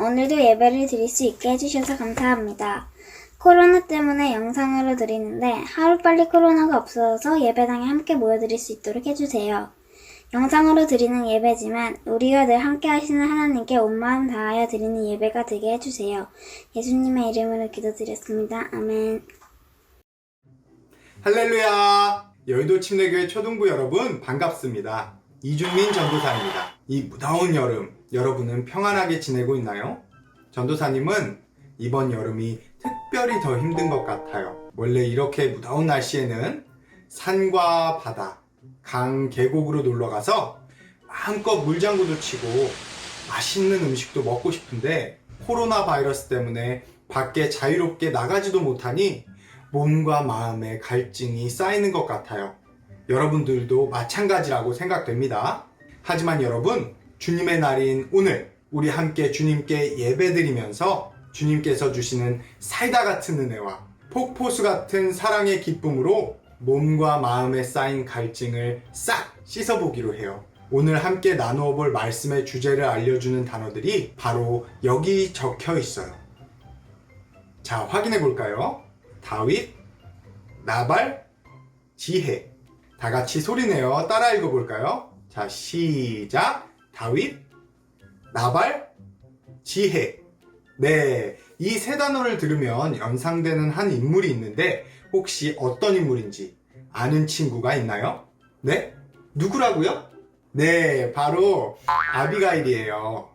오늘도 예배를 드릴 수 있게 해주셔서 감사합니다. 코로나 때문에 영상으로 드리는데 하루빨리 코로나가 없어져서 예배당에 함께 모여드릴 수 있도록 해주세요. 영상으로 드리는 예배지만 우리가 늘 함께 하시는 하나님께 온 마음 다하여 드리는 예배가 되게 해주세요. 예수님의 이름으로 기도드렸습니다. 아멘. 할렐루야! 여의도 침례교회 초등부 여러분 반갑습니다. 이준민 전도사입니다. 이 무더운 여름 여러분은 평안하게 지내고 있나요? 전도사님은 이번 여름이 특별히 더 힘든 것 같아요. 원래 이렇게 무더운 날씨에는 산과 바다, 강, 계곡으로 놀러 가서 마음껏 물장구도 치고 맛있는 음식도 먹고 싶은데 코로나 바이러스 때문에 밖에 자유롭게 나가지도 못하니 몸과 마음의 갈증이 쌓이는 것 같아요. 여러분들도 마찬가지라고 생각됩니다. 하지만 여러분, 주님의 날인 오늘, 우리 함께 주님께 예배드리면서 주님께서 주시는 사이다 같은 은혜와 폭포수 같은 사랑의 기쁨으로 몸과 마음에 쌓인 갈증을 싹 씻어보기로 해요. 오늘 함께 나누어 볼 말씀의 주제를 알려주는 단어들이 바로 여기 적혀 있어요. 자, 확인해 볼까요? 다윗, 나발, 지혜. 다 같이 소리내어 따라 읽어볼까요? 자, 시작. 다윗, 나발, 지혜. 네. 이 세 단어를 들으면 연상되는 한 인물이 있는데 혹시 어떤 인물인지 아는 친구가 있나요? 네? 누구라고요? 네, 바로 아비가일이에요.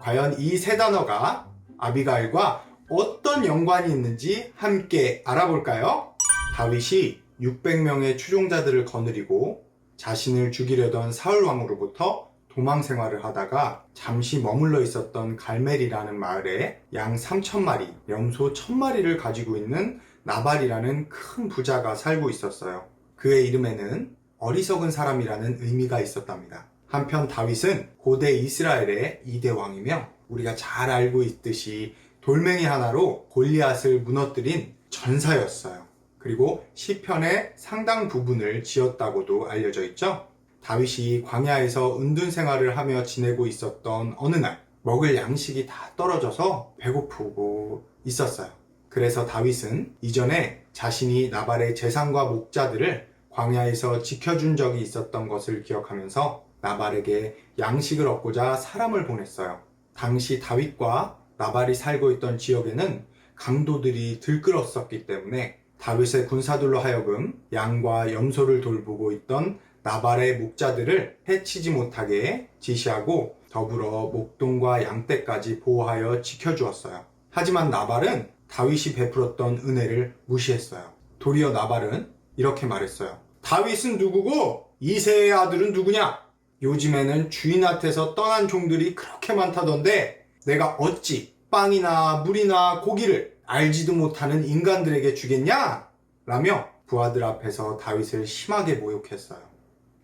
과연 이 세 단어가 아비가일과 어떤 연관이 있는지 함께 알아볼까요? 다윗이 600명의 추종자들을 거느리고 자신을 죽이려던 사울 왕으로부터 도망 생활을 하다가 잠시 머물러 있었던 갈멜이라는 마을에 양 3천마리, 염소 1000마리를 가지고 있는 나발이라는 큰 부자가 살고 있었어요. 그의 이름에는 어리석은 사람이라는 의미가 있었답니다. 한편 다윗은 고대 이스라엘의 2대 왕이며 우리가 잘 알고 있듯이 돌멩이 하나로 골리앗을 무너뜨린 전사였어요. 그리고 시편의 상당 부분을 지었다고도 알려져 있죠. 다윗이 광야에서 은둔 생활을 하며 지내고 있었던 어느 날 먹을 양식이 다 떨어져서 배고프고 있었어요. 그래서 다윗은 이전에 자신이 나발의 재산과 목자들을 광야에서 지켜준 적이 있었던 것을 기억하면서 나발에게 양식을 얻고자 사람을 보냈어요. 당시 다윗과 나발이 살고 있던 지역에는 강도들이 들끓었었기 때문에 다윗의 군사들로 하여금 양과 염소를 돌보고 있던 나발의 목자들을 해치지 못하게 지시하고 더불어 목동과 양떼까지 보호하여 지켜주었어요. 하지만 나발은 다윗이 베풀었던 은혜를 무시했어요. 도리어 나발은 이렇게 말했어요. 다윗은 누구고 이세의 아들은 누구냐? 요즘에는 주인한테서 떠난 종들이 그렇게 많다던데 내가 어찌 빵이나 물이나 고기를 알지도 못하는 인간들에게 주겠냐? 라며 부하들 앞에서 다윗을 심하게 모욕했어요.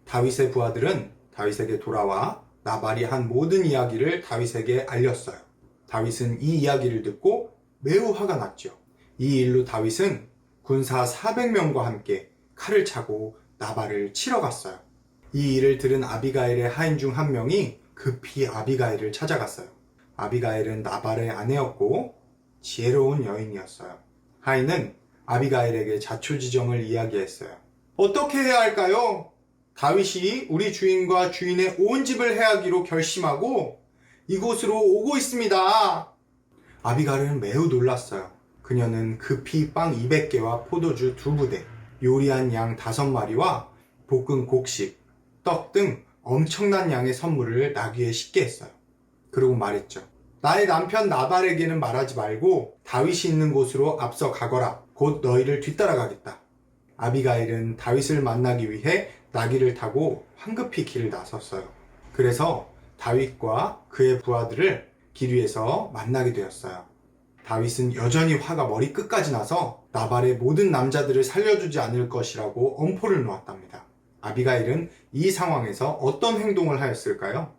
다윗의 부하들은 다윗에게 돌아와 나발이 한 모든 이야기를 다윗에게 알렸어요. 다윗은 이 이야기를 듣고 매우 화가 났죠. 이 일로 다윗은 군사 400명과 함께 칼을 차고 나발을 치러 갔어요. 이 일을 들은 아비가일의 하인 중 한 명이 급히 아비가일을 찾아갔어요. 아비가일은 나발의 아내였고 지혜로운 여인이었어요. 하인은 아비가일에게 자초지정을 이야기했어요. 어떻게 해야 할까요? 다윗이 우리 주인과 주인의 온 집을 해하기로 결심하고 이곳으로 오고 있습니다. 아비가일은 매우 놀랐어요. 그녀는 급히 빵 200개와 포도주 2부대, 요리한 양 5마리와 볶은 곡식, 떡 등 엄청난 양의 선물을 나귀에 싣게 했어요. 그리고 말했죠. 나의 남편 나발에게는 말하지 말고 다윗이 있는 곳으로 앞서 가거라. 곧 너희를 뒤따라가겠다. 아비가일은 다윗을 만나기 위해 나귀를 타고 황급히 길을 나섰어요. 그래서 다윗과 그의 부하들을 길 위에서 만나게 되었어요. 다윗은 여전히 화가 머리 끝까지 나서 나발의 모든 남자들을 살려주지 않을 것이라고 엄포를 놓았답니다. 아비가일은 이 상황에서 어떤 행동을 하였을까요?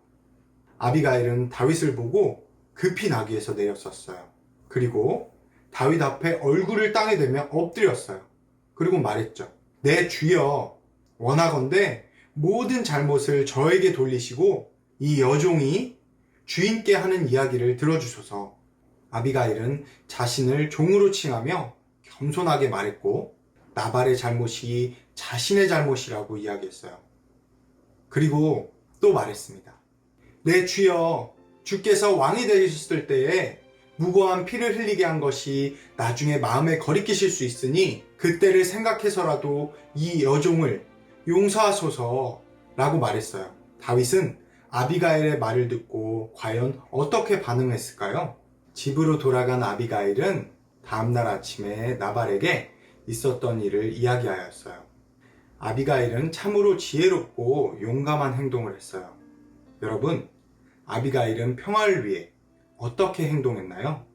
아비가일은 다윗을 보고 급히 나귀에서 내렸었어요. 그리고 다윗 앞에 얼굴을 땅에 대며 엎드렸어요. 그리고 말했죠. 내 주여, 원하건대 모든 잘못을 저에게 돌리시고 이 여종이 주인께 하는 이야기를 들어주소서. 아비가일은 자신을 종으로 칭하며 겸손하게 말했고 나발의 잘못이 자신의 잘못이라고 이야기했어요. 그리고 또 말했습니다. 내 주여, 주께서 왕이 되셨을 때에 무고한 피를 흘리게 한 것이 나중에 마음에 거리끼실 수 있으니 그때를 생각해서라도 이 여종을 용서하소서 라고 말했어요. 다윗은 아비가일의 말을 듣고 과연 어떻게 반응했을까요? 집으로 돌아간 아비가일은 다음날 아침에 나발에게 있었던 일을 이야기하였어요. 아비가일은 참으로 지혜롭고 용감한 행동을 했어요. 여러분, 아비가일은 평화를 위해 어떻게 행동했나요?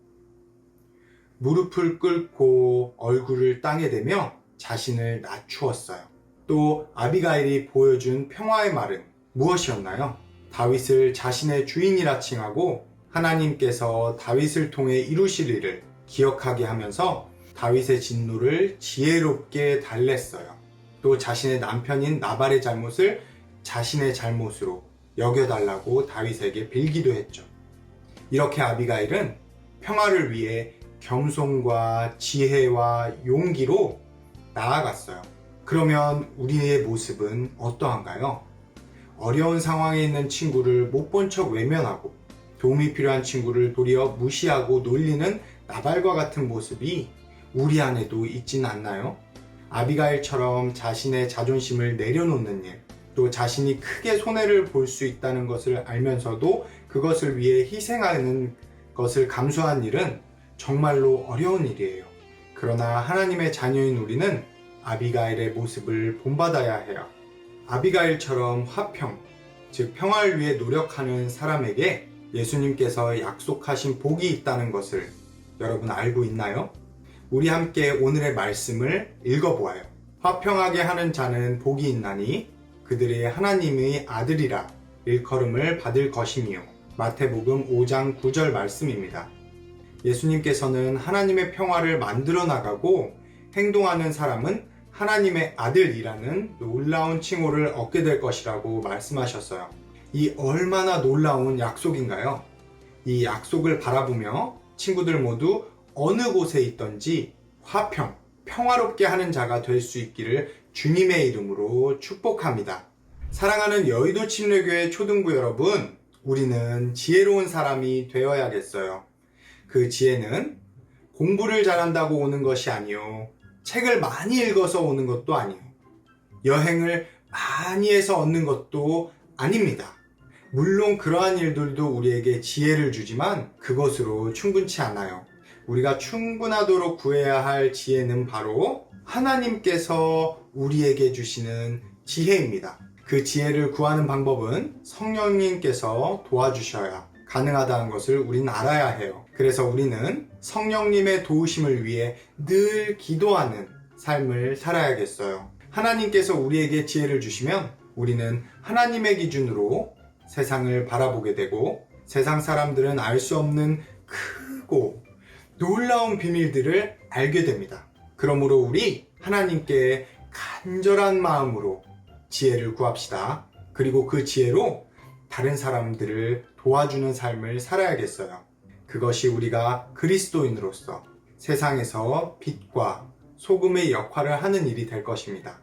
무릎을 꿇고 얼굴을 땅에 대며 자신을 낮추었어요. 또 아비가일이 보여준 평화의 말은 무엇이었나요? 다윗을 자신의 주인이라 칭하고 하나님께서 다윗을 통해 이루실 일을 기억하게 하면서 다윗의 진노를 지혜롭게 달랬어요. 또 자신의 남편인 나발의 잘못을 자신의 잘못으로 여겨달라고 다윗에게 빌기도 했죠. 이렇게 아비가일은 평화를 위해 겸손과 지혜와 용기로 나아갔어요. 그러면 우리의 모습은 어떠한가요? 어려운 상황에 있는 친구를 못 본 척 외면하고 도움이 필요한 친구를 도리어 무시하고 놀리는 나발과 같은 모습이 우리 안에도 있진 않나요? 아비가일처럼 자신의 자존심을 내려놓는 일, 또 자신이 크게 손해를 볼 수 있다는 것을 알면서도 그것을 위해 희생하는 것을 감수한 일은 정말로 어려운 일이에요. 그러나 하나님의 자녀인 우리는 아비가일의 모습을 본받아야 해요. 아비가일처럼 화평, 즉 평화를 위해 노력하는 사람에게 예수님께서 약속하신 복이 있다는 것을 여러분 알고 있나요? 우리 함께 오늘의 말씀을 읽어보아요. 화평하게 하는 자는 복이 있나니 그들의 하나님의 아들이라 일컬음을 받을 것이며 마태복음 5장 9절 말씀입니다. 예수님께서는 하나님의 평화를 만들어 나가고 행동하는 사람은 하나님의 아들이라는 놀라운 칭호를 얻게 될 것이라고 말씀하셨어요. 이 얼마나 놀라운 약속인가요? 이 약속을 바라보며 친구들 모두 어느 곳에 있던지 화평, 평화롭게 하는 자가 될 수 있기를 주님의 이름으로 축복합니다. 사랑하는 여의도 침례교회 초등부 여러분, 우리는 지혜로운 사람이 되어야겠어요. 그 지혜는 공부를 잘한다고 오는 것이 아니요. 책을 많이 읽어서 오는 것도 아니요. 여행을 많이 해서 얻는 것도 아닙니다. 물론 그러한 일들도 우리에게 지혜를 주지만 그것으로 충분치 않아요. 우리가 충분하도록 구해야 할 지혜는 바로 하나님께서 우리에게 주시는 지혜입니다. 그 지혜를 구하는 방법은 성령님께서 도와주셔야 가능하다는 것을 우리는 알아야 해요. 그래서 우리는 성령님의 도우심을 위해 늘 기도하는 삶을 살아야겠어요. 하나님께서 우리에게 지혜를 주시면 우리는 하나님의 기준으로 세상을 바라보게 되고 세상 사람들은 알 수 없는 크고 놀라운 비밀들을 알게 됩니다. 그러므로 우리 하나님께 간절한 마음으로 지혜를 구합시다. 그리고 그 지혜로 다른 사람들을 도와주는 삶을 살아야겠어요. 그것이 우리가 그리스도인으로서 세상에서 빛과 소금의 역할을 하는 일이 될 것입니다.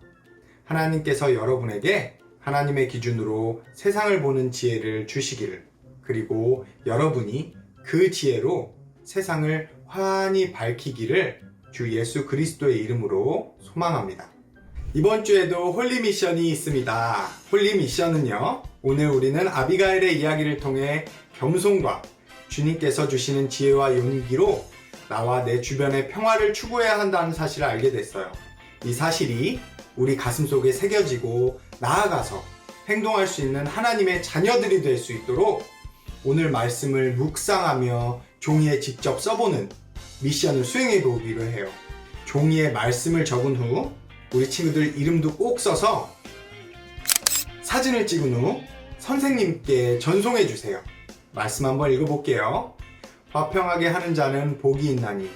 하나님께서 여러분에게 하나님의 기준으로 세상을 보는 지혜를 주시기를, 그리고 여러분이 그 지혜로 세상을 환히 밝히기를 주 예수 그리스도의 이름으로 소망합니다. 이번 주에도 홀리 미션이 있습니다. 홀리 미션은요, 오늘 우리는 아비가일의 이야기를 통해 겸손과 주님께서 주시는 지혜와 용기로 나와 내 주변의 평화를 추구해야 한다는 사실을 알게 됐어요. 이 사실이 우리 가슴 속에 새겨지고 나아가서 행동할 수 있는 하나님의 자녀들이 될 수 있도록 오늘 말씀을 묵상하며 종이에 직접 써보는 미션을 수행해 보기로 해요. 종이에 말씀을 적은 후 우리 친구들 이름도 꼭 써서 사진을 찍은 후 선생님께 전송해 주세요. 말씀 한번 읽어볼게요. 화평하게 하는 자는 복이 있나니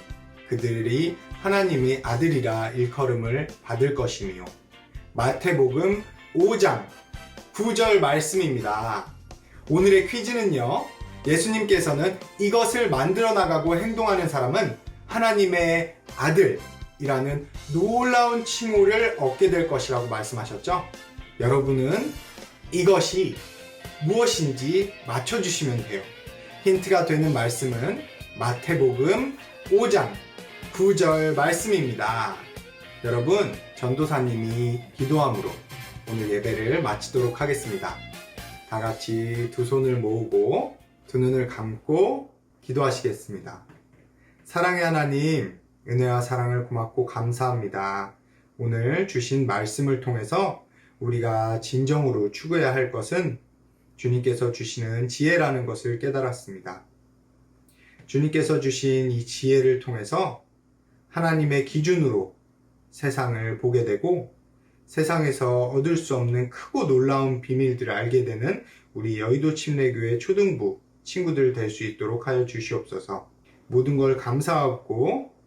그들이 하나님의 아들이라 일컬음을 받을 것이며 마태복음 5장 9절 말씀입니다. 오늘의 퀴즈는요. 예수님께서는 이것을 만들어 나가고 행동하는 사람은 하나님의 아들 이라는 놀라운 칭호를 얻게 될 것이라고 말씀하셨죠? 여러분은 이것이 무엇인지 맞춰주시면 돼요. 힌트가 되는 말씀은 마태복음 5장 9절 말씀입니다. 여러분, 전도사님이 기도함으로 오늘 예배를 마치도록 하겠습니다. 다 같이 두 손을 모으고 두 눈을 감고 기도하시겠습니다. 사랑의 하나님, 은혜와 사랑을 고맙고 감사합니다. 오늘 주신 말씀을 통해서 우리가 진정으로 추구해야 할 것은 주님께서 주시는 지혜라는 것을 깨달았습니다. 주님께서 주신 이 지혜를 통해서 하나님의 기준으로 세상을 보게 되고 세상에서 얻을 수 없는 크고 놀라운 비밀들을 알게 되는 우리 여의도 침례교회 초등부 친구들 될 수 있도록 하여 주시옵소서. 모든 걸 감사하고